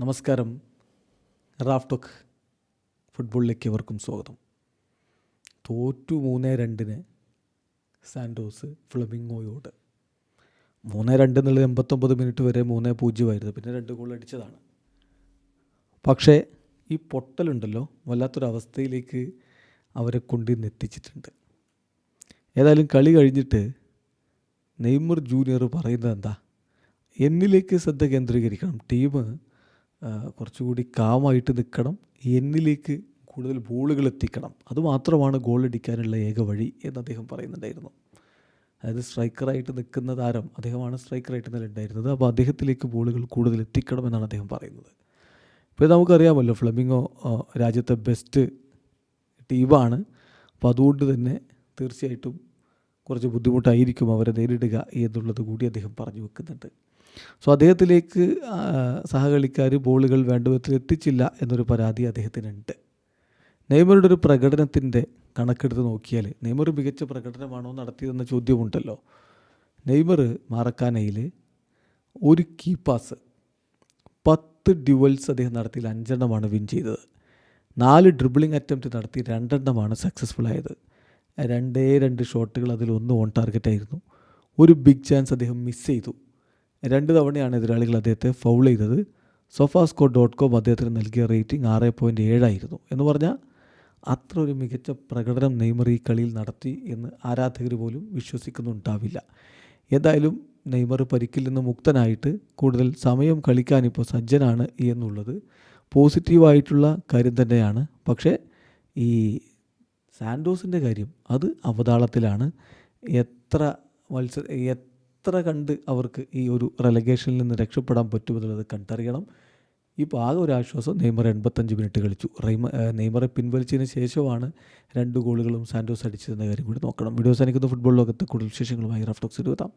നമസ്കാരം. Raf talk ഫുട്ബോളിലേക്ക് എവർക്കും സ്വാഗതം. തോറ്റു മൂന്ന് രണ്ടിന് സാൻഡോസ് ഫ്ലമിങ്ങോയോട് മൂന്ന് രണ്ട് എന്നുള്ളത് എൺപത്തൊമ്പത് മിനിറ്റ് വരെ മൂന്ന് പൂജ്യമായിരുന്നു പിന്നെ രണ്ട് ഗോൾ അടിച്ചതാണ്. പക്ഷേ ഈ പൊട്ടലുണ്ടല്ലോ വല്ലാത്തൊരവസ്ഥയിലേക്ക് അവരെ കൊണ്ടു എത്തിച്ചിട്ടുണ്ട്. ഏതായാലും കളി കഴിഞ്ഞിട്ട് നെയ്മർ ജൂനിയർ പറയുന്നത് എന്താ? എന്നിലേക്ക് ശ്രദ്ധ കേന്ദ്രീകരിക്കണം. ടീം കുറച്ചുകൂടി കാമായിട്ട് നിൽക്കണം. എന്നിലേക്ക് കൂടുതൽ ബോളുകൾ എത്തിക്കണം. അതുമാത്രമാണ് ഗോൾ അടിക്കാനുള്ള ഏക വഴി എന്ന് അദ്ദേഹം പറയുന്നുണ്ടായിരുന്നു. അതായത് സ്ട്രൈക്കറായിട്ട് നിൽക്കുന്ന താരം അദ്ദേഹമാണ് സ്ട്രൈക്കറായിട്ട് നിലണ്ടായിരുന്നത് അപ്പോൾ അദ്ദേഹത്തിലേക്ക് ബോളുകൾ കൂടുതൽ എത്തിക്കണം എന്നാണ് അദ്ദേഹം പറയുന്നത്. ഇപ്പോൾ നമുക്കറിയാമല്ലോ ഫ്ലമിങ്ങോ രാജ്യത്തെ ബെസ്റ്റ് ടീമാണ് അപ്പോൾ അതുകൊണ്ട് തന്നെ തീർച്ചയായിട്ടും കുറച്ച് ബുദ്ധിമുട്ടായിരിക്കും അവരെ നേരിടുക എന്നുള്ളത് കൂടി അദ്ദേഹം പറഞ്ഞു വെക്കുന്നുണ്ട്. സോ അദ്ദേഹത്തിലേക്ക് സഹകളിക്കാർ ബോളുകൾ വേണ്ട വിധത്തിൽ എത്തിച്ചില്ല എന്നൊരു പരാതി അദ്ദേഹത്തിനുണ്ട്. നെയ്മറുടെ ഒരു പ്രകടനത്തിന്റെ കണക്കെടുത്ത് നോക്കിയാൽ നെയ്മർ മികച്ച പ്രകടനമാണോ നടത്തിയതെന്ന ചോദ്യമുണ്ടല്ലോ. നെയ്മർ മാറക്കാനയിൽ ഒരു കീ പാസ് പത്ത് ഡ്യുവൽസ് അദ്ദേഹം നടത്തിയിൽ അഞ്ചെണ്ണമാണ് വിൻ ചെയ്തത്. നാല് ഡ്രിബിളിംഗ് അറ്റംപ്റ്റ് നടത്തി രണ്ടെണ്ണമാണ് സക്സസ്ഫുൾ ആയത് രണ്ടേ രണ്ട് ഷോട്ടുകൾ അതിൽ ഒന്ന് ഓൺ ടാർഗറ്റ് ആയിരുന്നു ഒരു ബിഗ് ചാൻസ് അദ്ദേഹം മിസ് ചെയ്തു. രണ്ട് തവണയാണ് എതിരാളികൾ അദ്ദേഹത്തെ ഫൗൾ ചെയ്തത്. സൊഫാസ്കോ ഡോട്ട് കോം അദ്ദേഹത്തിന് നൽകിയ റേറ്റിംഗ് ആറ് പോയിന്റ് ഏഴായിരുന്നു എന്ന് പറഞ്ഞാൽ അത്ര ഒരു മികച്ച പ്രകടനം നെയ്മർ ഈ കളിയിൽ നടത്തി എന്ന് ആരാധകർ പോലും വിശ്വസിക്കുന്നുണ്ടാവില്ല. ഏതായാലും നെയ്മർ പരിക്കിൽ നിന്ന് മുക്തനായിട്ട് കൂടുതൽ സമയം കളിക്കാൻ ഇപ്പോൾ സജ്ജനാണ് എന്നുള്ളത് പോസിറ്റീവായിട്ടുള്ള കാര്യം തന്നെയാണ്. പക്ഷേ ഈ സാൻഡോസിന്റെ കാര്യം അത് അവതാളത്തിലാണ്. എത്ര മത്സര എത്ര കണ്ട് അവർക്ക് ഈ ഒരു റെലഗേഷനിൽ നിന്ന് രക്ഷപ്പെടാൻ പറ്റുമെന്നുള്ളത് കണ്ടറിയണം. ഇപ്പോൾ ആകെ ഒരു ആശ്വാസം നെയ്മർ എൺപത്തഞ്ച് മിനിറ്റ് കളിച്ചു. റൈമ നെയ്മറെ പിൻവലിച്ചതിന് ശേഷമാണ് രണ്ട് ഗോളുകളും സാൻഡോസ് അടിച്ചതെന്ന കാര്യം കൂടി നോക്കണം. വീഡിയോസ് അനിക്കുന്ന ഫുട്ബോൾ ലോകത്തെ കൂടുതൽ വിശേഷങ്ങളുമായി റഫ്റ്റോക്സ് എത്താം